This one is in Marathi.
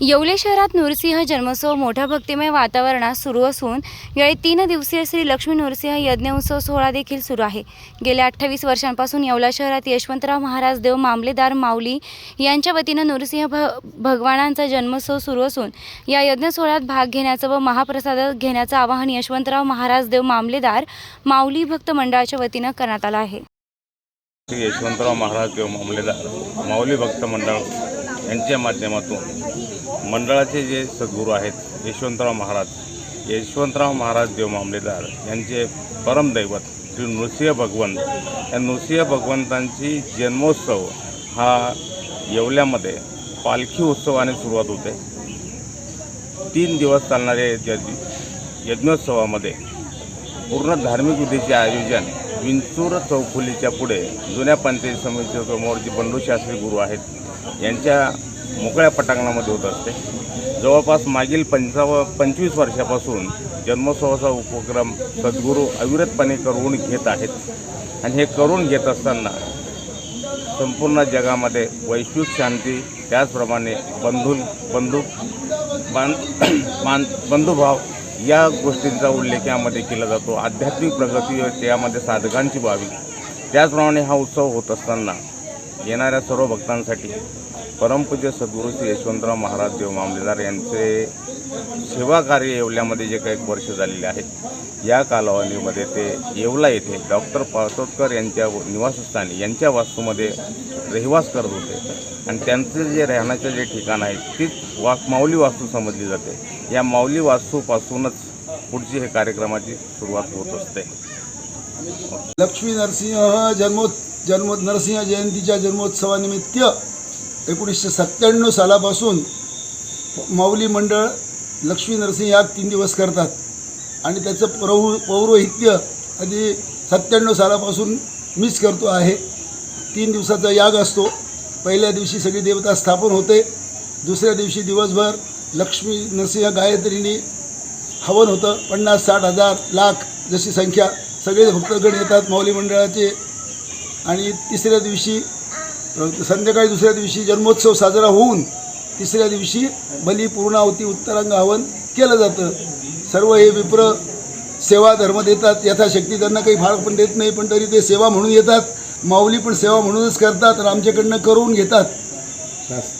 येवले शहरात नृसिंह जन्मोत्सव मोठ्या भक्तिमय वातावरणात सुरू असून यावेळी तीन दिवसीय श्री लक्ष्मी नृसिंह यज्ञ उत्सव सोहळा देखील सुरू आहे. गेल्या अठ्ठावीस वर्षांपासून येवला शहरात यशवंतराव महाराज देव मामलेदार माऊली यांच्या वतीनं नृसिंह भ भगवानांचा जन्मोत्सव सुरू असून या यज्ञ सोहळ्यात भाग घेण्याचं व महाप्रसाद घेण्याचं आवाहन यशवंतराव महाराज देव मामलेदार माऊली भक्त मंडळाच्या वतीनं करण्यात आलं आहे. यशवंतराव महाराज देव मामलेदार माऊली भक्त मंडळ यांच्या माध्यमातून मंडळाचे जे सद्गुरू आहेत यशवंतराव महाराज यशवंतराव महाराज देव मामलेदार यांचे परमदैवत श्री नृसिंह भगवंत या नृसिंह भगवंतांची जन्मोत्सव हा येवल्यामध्ये पालखी उत्सवाने सुरुवात होते. तीन दिवस चालणाऱ्या यज्ञ यज्ञोत्सवामध्ये पूर्ण धार्मिक विधीचे आयोजन विंचूर चौफुलीच्या पुढे जुन्या पंचायत समितीच्या समोर जे बंडू शास्त्री गुरु आहेत यांच्या मोकळ्या पटांगणामध्ये होत असते. जवळपास मागील पंचाव पंचवीस वर्षापासून जन्मोत्सवाचा उपक्रम सद्गुरू अविरतपणे करून घेत आहेत. आणि हे करून घेत असताना संपूर्ण जगामध्ये वैश्विक शांती त्याचप्रमाणे बंधू बंधू बां बां बंधुभाव या गोष्टींचा उल्लेख यामध्ये केला जातो. आध्यात्मिक प्रगती यामध्ये साधकांची व्हावी त्याचप्रमाणे हा उत्सव होत असताना येणाऱ्या सर्व भक्तांसाठी परमपूज्य सद्गुरू श्री यशवंतराव महाराज देव मामलेदार यांचे सेवा कार्य येवल्यामध्ये जे काही वर्ष झालेले आहेत या कालावधीमध्ये ते येवला येथे डॉक्टर पाटोदकर यांच्या निवासस्थानी यांच्या वास्तूमध्ये रहिवास करत होते. आणि त्यांचं जे राहण्याचं जे ठिकाण आहे तीच वा माऊली वास्तू समजली जाते. या माऊली वास्तूपासूनच पुढची हे कार्यक्रमाची सुरुवात होत असते. लक्ष्मी नरसिंह जन्मो जन्म नरसिंह जयंतीच्या जन्मोत्सवानिमित्त एकोणीसशे सत्त्याण्णव सालापासून माऊली मंडळ लक्ष्मी नरसिंह याग तीन दिवस करतात. आणि त्याचं प्रौ पौरोहित्य आधी सत्त्याण्णव सालापासून मीच करतो आहे. तीन दिवसाचा याग असतो. पहिल्या दिवशी सगळी देवता स्थापन होते. दुसऱ्या दिवशी दिवसभर लक्ष्मी नरसिंह गायत्रीने हवन होतं. पन्नास साठ हजार लाख जशी संख्या सगळे भक्तगण येतात माऊली मंडळाचे. आणि तिसऱ्या दिवशी संध्याकाळी दुसऱ्या दिवशी जन्मोत्सव साजरा होऊन तिसऱ्या दिवशी बली पूर्णावती उत्तरांग हवन केलं जातं. सर्व हे विप्र सेवा धर्म देतात. यथाशक्ती त्यांना काही फार पण देत नाही पण तरी ते सेवा म्हणून येतात. माऊली पण सेवा म्हणूनच करतात आणि आमच्याकडनं करून घेतात. बस